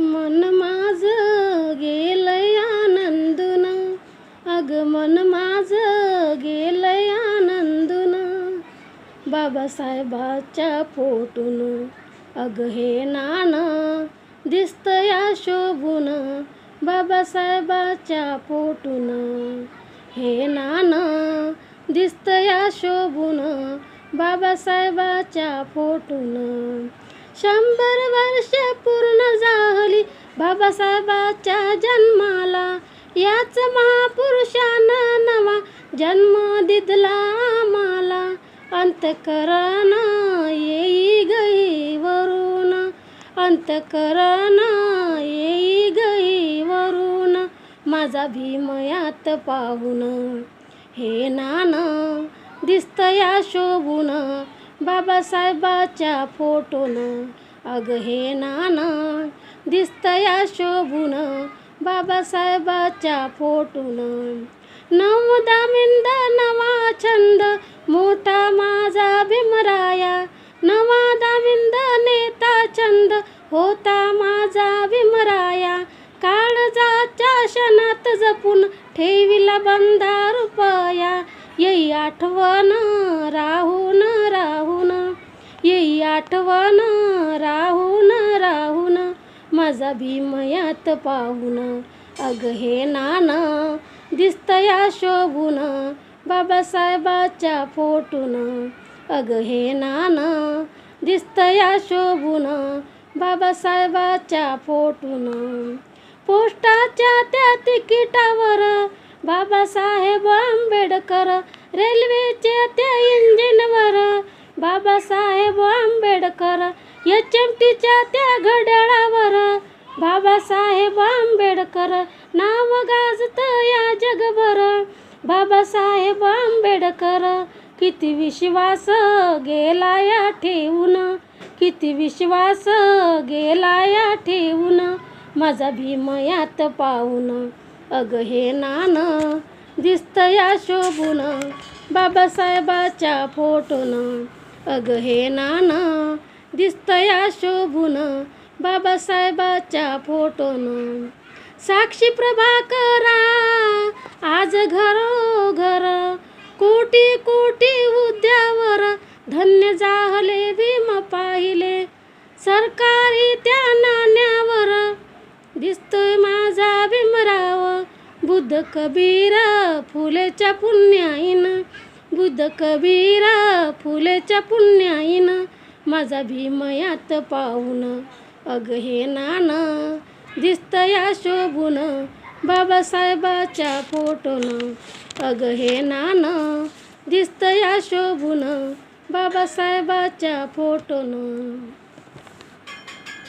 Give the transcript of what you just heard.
मन माझ गेलंय आनंदून. अग मन माझ गेलंय आनंदून. बाबासाहेबाच्या फोटून. अग हे नाणं दिसतया शोभून. बाबासाहेबाच्या पोटून हे नाणं दिसतया शोभून. बाबासाहेबाच्या फोटून. शंभर वर्ष बाबासाहेबाच्या जन्माला याच महापुरुषानं नवा जन्म दिदला आम्हाला. अंतकरण येई गई वरून अंतकरण येई गई वरून माझा भीमयात पाहून. हे नान दिसतया शोभून बाबासाहेबाच्या फोटोन. अग हे नाना दिसतया शोभून. बाबासाहेबाच्या फोटून. नवदा मिंद नवा छंद मोठा माझा भीमराया. नवा दामिंद नेता छंद होता माझा भीमराया. काळजाच्या क्षणात जपून ठेविला बंधा रुपया. येई आठवण राहून राहून. येई आठवण राहून राहून. माझा भीमयात पाहून अग हे नाना दिसतया शोभून बाबासाहेबाच्या फोटून. अग हे नाना दिसतया शोभून बाबासाहेबाच्या फोटून. पोस्टाच्या त्या तिकिटावर बाबासाहेब आंबेडकर रेल्वेच्या त्या इंजिनवर बाबासाहेब आंबेडकर एच एम टीच्या त्या घड्याळावर बाबासाहेब आंबेडकर नाव गाजत या जगभर. बाबासाहेब आंबेडकर किती विश्वास गेला या ठेवून किती विश्वास गेला या ठेवून माझा भीमयात पाहून. अग हे नान दिसत या शोभून बाबासाहेबाच्या फोटोन. अग हे नाणं दिसतया शोभून. बाबासाहेबाच्या फोटोन. साक्षी प्रभाकरा आज घरोघर. कोटी कोटी उद्यावर धन्य जाहले भीम पाहिले. सरकारी त्या नाण्यावर दिसतोय माझा भीमराव. बुद्ध कबीर फुलेच्या पुण्याईन. बुद्ध कबीर फुलेच्या पुण्याईन. माझा भीमयात पाहून. अग हे नाणं दिसतया शोभून बाबासाहेबाच्या फोटोन. अग हे नाणं दिसतया शोभून बाबासाहेबाच्या फोटोन.